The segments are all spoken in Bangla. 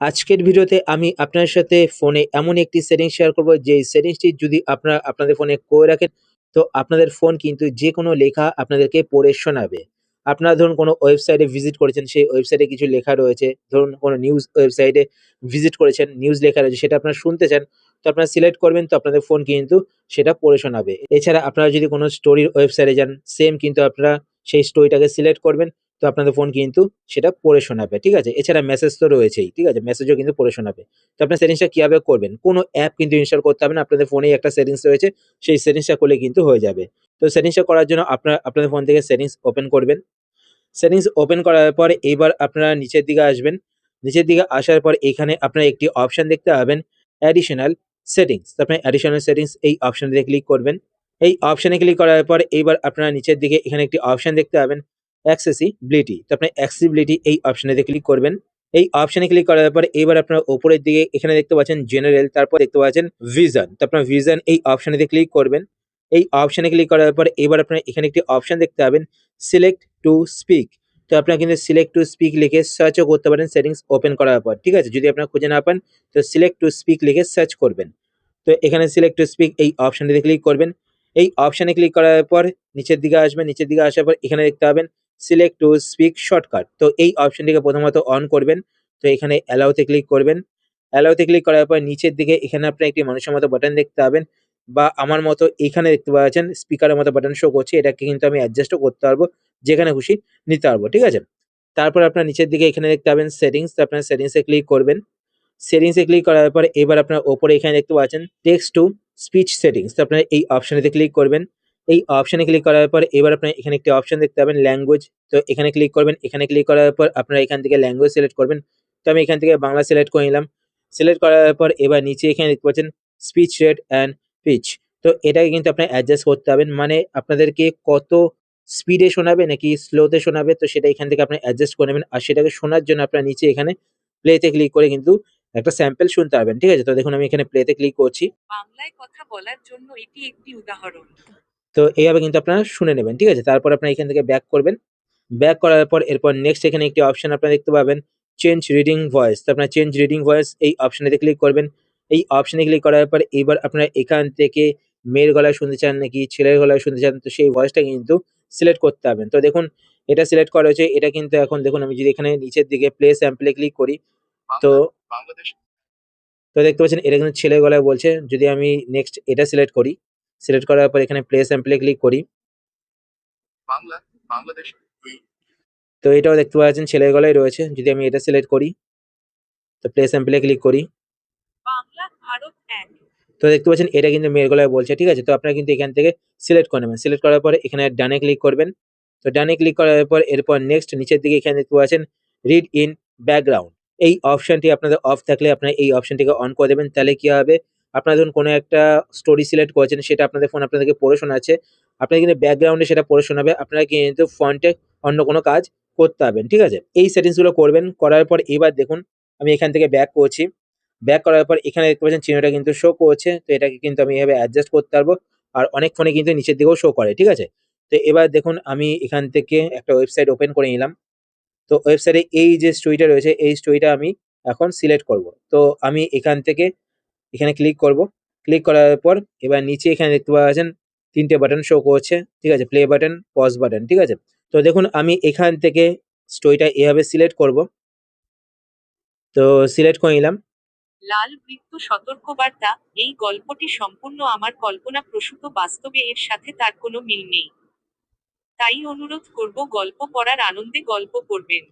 আজকের ভিডিওতে আমি আপনার সাথে ফোনে এমন একটি সেটিংস শেয়ার করব, যে সেটিংসটি যদি আপনারা আপনাদের ফোনে করে রাখেন, তো আপনাদের ফোন কিন্তু যে কোনো লেখা আপনাদেরকে পড়ে শোনাবে। আপনারা ধরুন কোনো ওয়েবসাইটে ভিজিট করেছেন, সেই ওয়েবসাইটে কিছু লেখা রয়েছে, ধরুন কোনো নিউজ ওয়েবসাইটে ভিজিট করেছেন নিউজ লেখা রয়েছে, সেটা আপনারা শুনতে চান, তো আপনারা সিলেক্ট করবেন, তো আপনাদের ফোন কিন্তু সেটা পড়ে শোনাবে। এছাড়া আপনারা যদি কোনো স্টোরির ওয়েবসাইটে যান সেম কিন্তু আপনারা সেই স্টোরিটাকে সিলেক্ট করবেন তো আপনাদের ফোন কিন্তু সেটা পড়ে শোনাবে, ঠিক আছে? এছাড়া মেসেজ তো রয়েছেই, ঠিক আছে? মেসেজও কিন্তু পড়ে শোনাবে। তো আপনার সেটিংসটা কীভাবে করবেন? কোনো অ্যাপ কিন্তু ইনস্টল করতে হবে না, আপনাদের ফোনেই একটা সেটিংস রয়েছে, সেই সেটিংসটা করলে কিন্তু হয়ে যাবে। তো সেটিংসটা করার জন্য আপনার, আপনাদের ফোন থেকে সেটিংস ওপেন করবেন। সেটিংস ওপেন করার পর এইবার আপনারা নিচের দিকে আসবেন। নিচের দিকে আসার পর এখানে আপনারা একটি অপশন দেখতে পাবেন অ্যাডিশনাল সেটিংস তো আপনার অ্যাডিশনাল সেটিংস এই অপশনটিতে ক্লিক করবেন। এই অপশনে ক্লিক করার পর এইবার আপনারা নিচের দিকে এখানে একটি অপশন দেখতে পাবেন অ্যাক্সেসিবিলিটি তো আপনি অ্যাক্সেসিবিলিটি এই অপশনেতে ক্লিক করবেন। এই অপশনে ক্লিক করার পর এবার আপনার উপরের দিকে এখানে দেখতে পাচ্ছেন জেনারেল তারপর দেখতে পাচ্ছেন ভিজন তো আপনার ভিজন এই অপশনেতে ক্লিক করবেন। এই অপশনে ক্লিক করার পর এবার আপনার এখানে একটি অপশন দেখতে পাবেন সিলেক্ট টু স্পিক তো আপনারা কিন্তু সিলেক্ট টু স্পিক লিখে সার্চও করতে পারেন সেটিংস ওপেন করার পর, ঠিক আছে? যদি আপনার খুঁজে না পান, তো সিলেক্ট টু স্পিক লিখে সার্চ করবেন। তো এখানে সিলেক্ট টু স্পিক এই অপশনটিতে ক্লিক করবেন। এই অপশনে ক্লিক করার পর নিচের দিকে আসবেন, নিচের দিকে আসার পর এখানে দেখতে পাবেন সিলেক্ট টু স্পিক শর্টকাট তো এই অপশনটিকে প্রথমত অন করবেন। তো এখানে অ্যালাউতে ক্লিক করবেন। অ্যালাউতে ক্লিক করার পর নিচের দিকে এখানে আপনি একটি মানুষের মতো বাটন দেখতে পাবেন বা আমার মতো এখানে দেখতে পাচ্ছেন স্পিকারের মতো বাটন শো করছে। এটাকে কিন্তু আমি অ্যাডজাস্টও করতে পারব, যেখানে খুশি নিতে পারব, ঠিক আছে? তারপর আপনার নিচের দিকে এখানে দেখতে পাবেন সেটিংস আপনার সেটিংসে ক্লিক করবেন। সেটিংসে ক্লিক করার পর এবার আপনার ওপরে এখানে দেখতে পাচ্ছেন টেক্সট টু স্পিচ সেটিংস তো আপনার এই অপশনেতে ক্লিক করবেন। এই অপশনে ক্লিক করার পর এবার আপনার এখানে একটি অপশন দেখতে পাবেন ল্যাঙ্গুয়েজ তো এখানে ক্লিক করবেন, এখানে ক্লিক করার পর আপনারা এখান থেকে ল্যাঙ্গুয়েজ সিলেক্ট করবেন। তো আমি এখান থেকে বাংলা সিলেক্ট করে নিলাম। সিলেক্ট করার পর এবার নিচে এখানে দেখতে পাচ্ছেন স্পিচ রেট অ্যান্ড পিচ তো এটাকে কিন্তু আপনার অ্যাডজাস্ট করতে হবেন মানে আপনাদেরকে কত স্পিডে শোনাবে নাকি স্লোতে শোনাবে, তো সেটা এখান থেকে আপনি অ্যাডজাস্ট করে নেবেন। আর সেটাকে শোনার জন্য আপনার নিচে এখানে প্লেতে ক্লিক করে কিন্তু একটা স্যাম্পল শুনতে পারবেন ঠিক আছে? তো দেখুন, আমি এখানে প্লেতে ক্লিক করছি। বাংলায় কথা বলার জন্য এটি একটি উদাহরণ। তো এইভাবে কিন্তু আপনারা শুনে নেবেন ঠিক আছে? তারপর আপনারা এখান থেকে ব্যাক করবেন। ব্যাক করার পর এরপর নেক্সট এখানে একটি অপশন আপনারা দেখতে পাবেন চেঞ্জ রিডিং ভয়েস তো আপনারা চেঞ্জ রিডিং ভয়েস এই অপশনেতে ক্লিক করবেন। এই অপশনে ক্লিক করার পর এবার আপনারা এখান থেকে মেয়ের গলায় শুনতে চান নাকি ছেলের গলায় শুনতে চান তো সেই ভয়েসটা কিন্তু সিলেক্ট করতে হবেন তো দেখুন এটা সিলেক্ট করা হয়েছে। এটা কিন্তু এখন দেখুন আমি যদি এখানে নিচের দিকে প্লে স্যাম্পলে ক্লিক করি তো তো দেখতে পাচ্ছেন এটা কিন্তু ছেলের গলায় বলছে। যদি আমি নেক্সট এটা সিলেক্ট করি সিলেক্ট করার পর এখানে প্লে স্যাম্পলে ক্লিক করি। বাংলা বাংলাদেশ। তো এটাও দেখতে পাচ্ছেন ছেলের গলায় রয়েছে যদি আমি এটা সিলেক্ট করি তো প্লে স্যাম্পলে ক্লিক করি। বাংলা ভারত এক। তো দেখতে পাচ্ছেন এটা কিন্তু মেয়ের গলায় বলছে ঠিক আছে? তো আপনারা কিন্তু এখান থেকে সিলেক্ট করে নেবেন। সিলেক্ট করার পরে এখানে ডানে ক্লিক করবেন। তো ডানে ক্লিক করার পর এরপর নেক্সট নিচের দিকে এখানে দেখতে পাচ্ছেন রিড ইন ব্যাকগ্রাউন্ড এই অপশনটি আপনাদের অফ থাকলে আপনারা এই অপশনটিকে অন করে দেবেন তাহলে কি হবে? আপনারা ধরুন কোনো একটা স্টোরি সিলেক্ট করেছেন, সেটা আপনাদের ফোন আপনাদেরকে পড়ে শোনাচ্ছে, আপনারা কিন্তু ব্যাকগ্রাউন্ডে সেটা পড়ে শোনাবে, আপনারা কিন্তু ফন্টে অন্য কোনো কাজ করতে পারবেন, ঠিক আছে? এই সেটিংসগুলো করবেন, করার পর এবার দেখুন, আমি এখান থেকে ব্যাক করছি। ব্যাক করার পর এখানে দেখতে পাচ্ছেন চিহ্নটা কিন্তু শো করছে, তো এটাকে কিন্তু আমি এভাবে অ্যাডজাস্ট করতে পারব আর অনেক ফোনে কিন্তু নিচের দিকেও শো করে, ঠিক আছে? তো এবার দেখুন, আমি এখান থেকে একটা ওয়েবসাইট ওপেন করে নিলাম। তো ওয়েবসাইটে এই যে স্টোরিটা রয়েছে, এই স্টোরিটা আমি এখন সিলেক্ট করব। তো আমি এখান থেকে এখানে ক্লিক করব। ক্লিক করার পর এবার নিচে এখানে দেখতে পাচ্ছেন তিনটে বাটন শো করছে। ঠিক আছে? প্লে বাটন পজ বাটন ঠিক আছে? তো দেখুন, আমি এখান থেকে স্টোরিটা এভাবে সিলেক্ট করব। তো সিলেক্ট করে নিলাম। লাল বৃত্ত সতর্কবার্তা, এই গল্পটি সম্পূর্ণ আমার কল্পনা প্রসূত বাস্তবে এর সাথে তার কোনো মিল নেই। তাই অনুরোধ করব, গল্প পড়ার আনন্দে গল্প পড়বেন।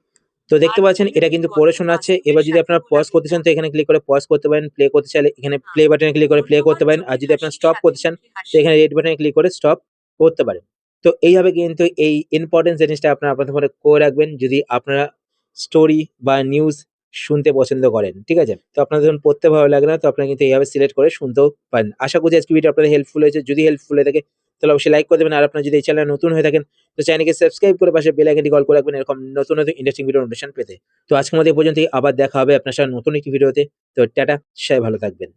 তো দেখতে পাচ্ছেন এটা কিন্তু পড়ে শোনাচ্ছে এবার যদি আপনারা পজ করতে চান তো এখানে ক্লিক করে পজ করতে পারেন প্লে করতে চাইলে এখানে প্লে বাটনে ক্লিক করে প্লে করতে পারেন আর যদি আপনারা স্টপ করতে চান তো এখানে রেড বাটনে ক্লিক করে স্টপ করতে পারেন। তো এইভাবে কিন্তু এই ইম্পর্টেন্ট জিনিসটা আপনারা আপনাদের ফোনে করে রাখবেন যদি আপনারা স্টোরি বা নিউজ শুনতে পছন্দ করেন ঠিক আছে? তো আপনাদের যখন পড়তে ভালো লাগে না তো আপনারা কিন্তু এইভাবে সিলেক্ট করে শুনতেও পারেন। আশা করছি আজকে ভিডিও আপনাদের হেল্পফুল হয়েছে। যদি হেল্পফুল হয়ে থাকে তাহলে অবশ্যই লাইক করে দেবেন। আর আপনার যদি এই চ্যানেল নতুন হয়ে থাকেন, তো চ্যানেলকে সাবস্ক্রাইব করে পাশে বেল আইকনটি কল করে রাখবেন এরকম নতুন নতুন ইন্টারেস্টিং ভিডিও নোটিফিকেশন পেতে। তো আজকের মধ্যে পর্যন্তই। পর্যন্ত আবার দেখা হবে আপনার সাথে নতুন একটি ভিডিওতে তো টাটা, সবাই ভালো থাকবেন।